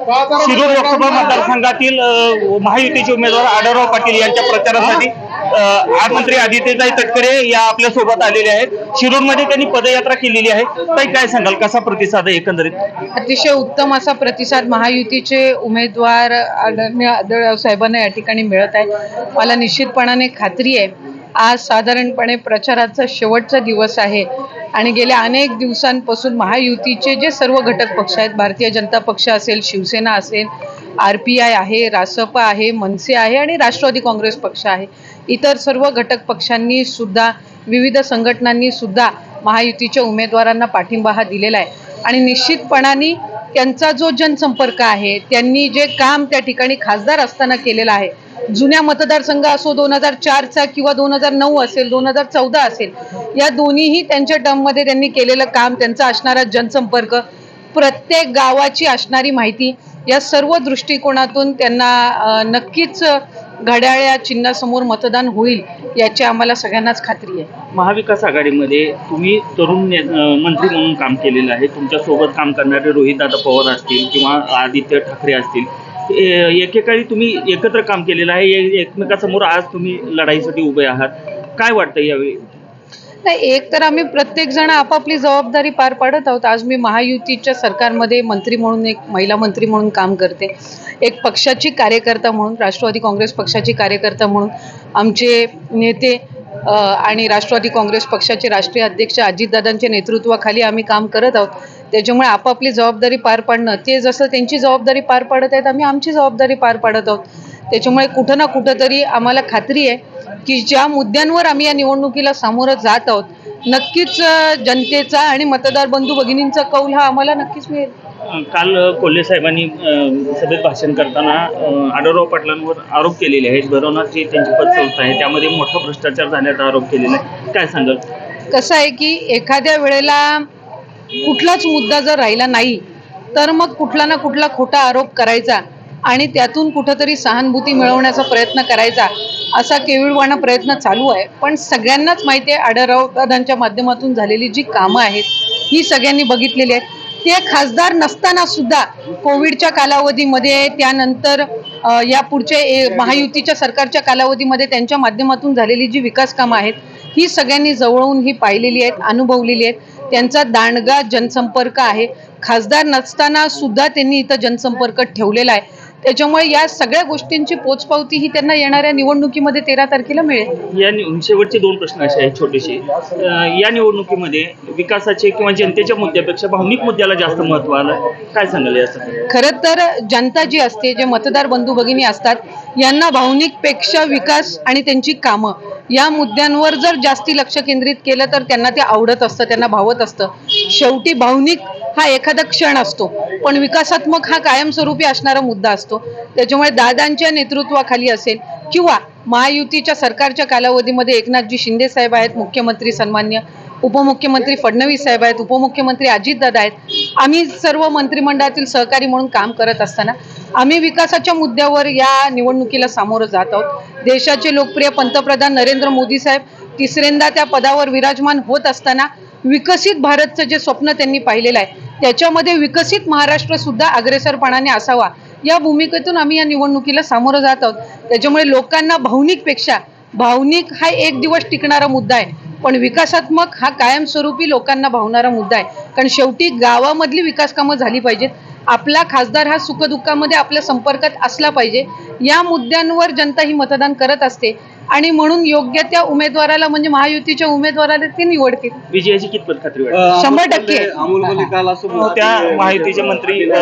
शिरूर लोकसभा मतदारसंघातील महायुतीचे उमेदवार आढळराव पाटील यांच्या प्रचारासाठी मंत्री आदित्यताई तटकरे या आपल्यासोबत आलेले आहेत. शिरूरमध्ये त्यांनी पदयात्रा केलेली आहे. ताई काय सांगाल? कसा प्रतिसाद आहे एकंदरीत? अतिशय उत्तम असा प्रतिसाद महायुतीचे उमेदवार आदरणीय आढळराव साहेबांना या ठिकाणी मिळत आहे. मला निश्चितपणाने खात्री आहे आज साधारणपणे प्रचाराचा शेवटचा दिवस आहे. आणि गेल्या अनेक दिवसांपासून महायुतीचे जे सर्व घटक पक्ष आहेत भारतीय जनता पक्ष असेल शिवसेना असेल आर पी आय आहे रासपा आहे मनसे आहे आणि राष्ट्रवादी काँग्रेस पक्ष आहे. इतर सर्व घटक पक्षांनी सुद्धा विविध संघटनांनी सुद्धा महायुतीच्या उमेदवारांना पाठिंबा हा दिलेला आहे. आणि निश्चितपणाने त्यांचा जो जनसंपर्क आहे त्यांनी जे काम त्या ठिकाणी खासदार असताना केलेलं आहे जुन्या मतदारसंघ असो दोन हजार चारचा किंवा दोन हजार नऊ असेल दोन हजार चौदा असेल या दोन्हीही त्यांच्या टर्ममध्ये त्यांनी केलेलं काम त्यांचा असणारा जनसंपर्क प्रत्येक गावाची असणारी माहिती या सर्व दृष्टिकोनातून त्यांना नक्कीच घड्याळ्या चिन्हासमोर मतदान होईल याची आम्हाला सगळ्यांनाच खात्री आहे. महाविकास आघाडीमध्ये तुम्ही तरुण ने- मंत्री म्हणून काम केलेलं आहे. तुमच्यासोबत काम करणारे रोहितदादा पवार असतील किंवा आदित्य ठाकरे असतील. ए- एकेकाळी तुम्ही एकत्र काम केलेलं आहे. ए- एकमेकासमोर आज तुम्ही लढाईसाठी उभे आहात. काय वाटतं यावेळी? नाही एक तर आम्ही प्रत्येक जण आपापली जबाबदारी पार पाडत आहोत. आज मी महायुतीच्या सरकारमध्ये मंत्री म्हणून एक महिला मंत्री म्हणून काम करते. एक पक्षाची कार्यकर्ता म्हणून राष्ट्रवादी काँग्रेस पक्षाची कार्यकर्ता म्हणून आमचे नेते आणि राष्ट्रवादी काँग्रेस पक्षाचे राष्ट्रीय अध्यक्ष अजितदादांच्या नेतृत्वाखाली आम्ही काम करत आहोत. त्याच्यामुळे आपापली जबाबदारी पार पाडणं ते जसं त्यांची जबाबदारी पार पाडत आहेत आम्ही आमची जबाबदारी पार पाडत आहोत. त्याच्यामुळे कुठं ना कुठंतरी आम्हाला खात्री आहे की ज्या मुद्द्यांवर आम्ही या निवडणुकीला सामोरं जात आहोत नक्कीच जनतेचा आणि मतदार बंधू भगिनींचा कौल हा आम्हाला नक्कीच मिळेल. काल कोल्हे साहेबांनी सभेत भाषण करताना आढळराव पाटलांवर आरोप केलेले आहेत. भरवणार जी त्यांची पतसंस्था आहे त्यामध्ये मोठा भ्रष्टाचार झाल्याचा आरोप केलेला आहे. काय सांगाल? कसं आहे की एखाद्या वेळेला कुठलाच मुद्दा जर राहिला नाही तर मग कुठला ना कुठला खोटा आरोप करायचा. आणि त्यातून कुठंतरी सहानुभूती मिळवण्याचा प्रयत्न करायचा असा केविळवाणा प्रयत्न चालू आहे. पण सगळ्यांनाच माहिती आहे आढळराव दादांच्या माध्यमातून झालेली जी कामं आहेत ही सगळ्यांनी बघितलेली आहेत. ते खासदार नसताना सुद्धा कोविडच्या कालावधीमध्ये त्यानंतर या पुढच्या ए- महायुतीच्या सरकारच्या कालावधीमध्ये त्यांच्या माध्यमातून झालेली जी विकास कामं आहेत ही सगळ्यांनी जवळून ही पाहिलेली आहेत अनुभवलेली आहेत. त्यांचा दांडगा जनसंपर्क आहे. खासदार नसताना सुद्धा त्यांनी इथं जनसंपर्क ठेवलेला आहे. त्याच्यामुळे या सगळ्या गोष्टींची पोचपावती ही त्यांना येणाऱ्या निवडणुकीमध्ये तेरा तारखेला मिळेल. या शेवटचे दोन प्रश्न असे आहेत छोटेसे. या निवडणुकीमध्ये विकासाचे किंवा जनतेच्या मुद्द्यापेक्षा भावनिक मुद्द्याला जास्त महत्त्व आलं. काय सांगाल यासाठी खरं तर जनता जी असते जे मतदार बंधू भगिनी असतात यांना भावनिकपेक्षा विकास आणि त्यांची कामं या मुद्द्यांवर जर जास्ती लक्ष केंद्रित केलं तर त्यांना ते आवडत असतं त्यांना भावत असतं. शेवटी भावनिक हा एखादा क्षण असतो. पण विकासात्मक हा कायमस्वरूपी असणारा मुद्दा असतो. त्याच्यामुळे दादांच्या नेतृत्वाखाली असेल किंवा महायुतीच्या सरकारच्या कालावधीमध्ये एकनाथजी शिंदे साहेब आहेत मुख्यमंत्री सन्मान्य उपमुख्यमंत्री फडणवीस साहेब आहेत उपमुख्यमंत्री अजितदादा आहेत. आम्ही सर्व मंत्रिमंडळातील सहकारी म्हणून काम करत असताना आम्ही विकासाच्या मुद्द्यावर या निवडणुकीला सामोरं जात आहोत. देशाचे लोकप्रिय पंतप्रधान नरेंद्र मोदी साहेब तिसऱ्यांदा त्या पदावर विराजमान होत असताना विकसित भारतचं जे स्वप्न त्यांनी पाहिलेलं आहे त्याच्यामध्ये विकसित महाराष्ट्र सुद्धा अग्रेसरपणाने असावा. या भूमिकेतून आम्ही या निवडणुकीला सामोरं जात आहोत. त्याच्यामुळे लोकांना भावनिकपेक्षा भावनिक हा एक दिवस टिकणारा मुद्दा आहे. पण विकासात्मक हा कायमस्वरूपी लोकांना भावणारा मुद्दा आहे. कारण शेवटी गावामधली विकास कामं झाली पाहिजेत. आपला खासदार हा सुखदुःखामध्ये आपल्या संपर्कात असला पाहिजे. या मुद्द्यांवर जनता ही मतदान करत असते. आणि म्हणून योग्य त्या उमेदवाराला म्हणजे महायुतीच्या उमेदवाराला ते निवडतील विजयाची कितपत खात्री वाटते? शंभर टक्के. त्या महायुतीचे मंत्री अ,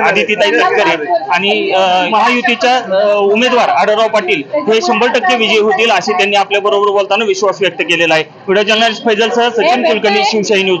आदित्यताई तटकरे आणि महायुतीच्या उमेदवार आढळराव पाटील हे शंभर टक्के विजयी होतील असे त्यांनी आपल्या बरोबर बोलताना विश्वास व्यक्त केलेला आहे. व्हिडिओ जर्नलिस्ट फैजलसह सचिन कुलकर्णी शिवशाही न्यूज.